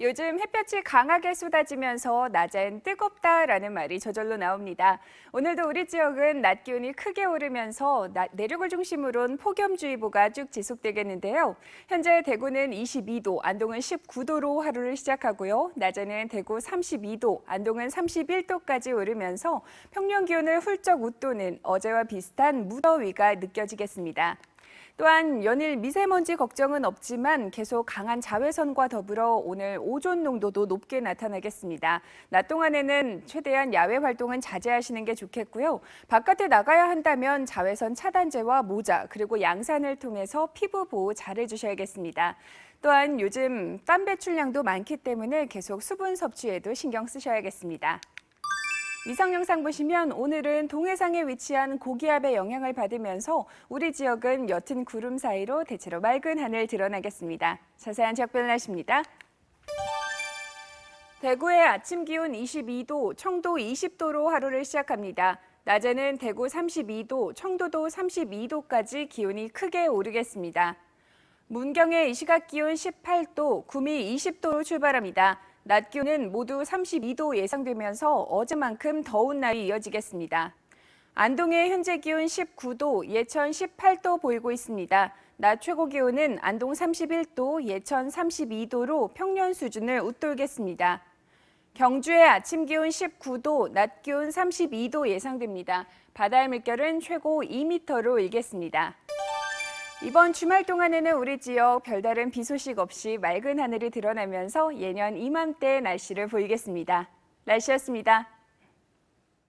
요즘 햇볕이 강하게 쏟아지면서 낮엔 뜨겁다라는 말이 저절로 나옵니다. 오늘도 우리 지역은 낮 기온이 크게 오르면서 나- 내륙을 중심으로는 폭염주의보가 쭉 지속되겠는데요. 현재 대구는 22도, 안동은 19도로 하루를 시작하고요. 낮에는 대구 32도, 안동은 31도까지 오르면서 평년 기온을 훌쩍 웃도는 어제와 비슷한 무더위가 느껴지겠습니다. 또한 연일 미세먼지 걱정은 없지만 계속 강한 자외선과 더불어 오늘 오존 농도도 높게 나타나겠습니다. 낮 동안에는 최대한 야외 활동은 자제하시는 게 좋겠고요. 바깥에 나가야 한다면 자외선 차단제와 모자 그리고 양산을 통해서 피부 보호 잘 해주셔야겠습니다. 또한 요즘 땀 배출량도 많기 때문에 계속 수분 섭취에도 신경 쓰셔야겠습니다. 위성 영상 보시면 오늘은 동해상에 위치한 고기압의 영향을 받으면서 우리 지역은 옅은 구름 사이로 대체로 맑은 하늘 드러나겠습니다. 자세한 지역 변화십니다. 대구의 아침 기온 22도, 청도 20도로 하루를 시작합니다. 낮에는 대구 32도, 청도도 32도까지 기온이 크게 오르겠습니다. 문경의 이 시각 기온 18도, 구미 20도로 출발합니다. 낮 기온은 모두 32도 예상되면서 어제만큼 더운 날이 이어지겠습니다. 안동의 현재 기온 19도, 예천 18도 보이고 있습니다. 낮 최고 기온은 안동 31도, 예천 32도로 평년 수준을 웃돌겠습니다. 경주의 아침 기온 19도, 낮 기온 32도 예상됩니다. 바다의 물결은 최고 2m로 일겠습니다. 이번 주말 동안에는 우리 지역 별다른 비 소식 없이 맑은 하늘이 드러나면서 예년 이맘때 날씨를 보이겠습니다. 날씨였습니다.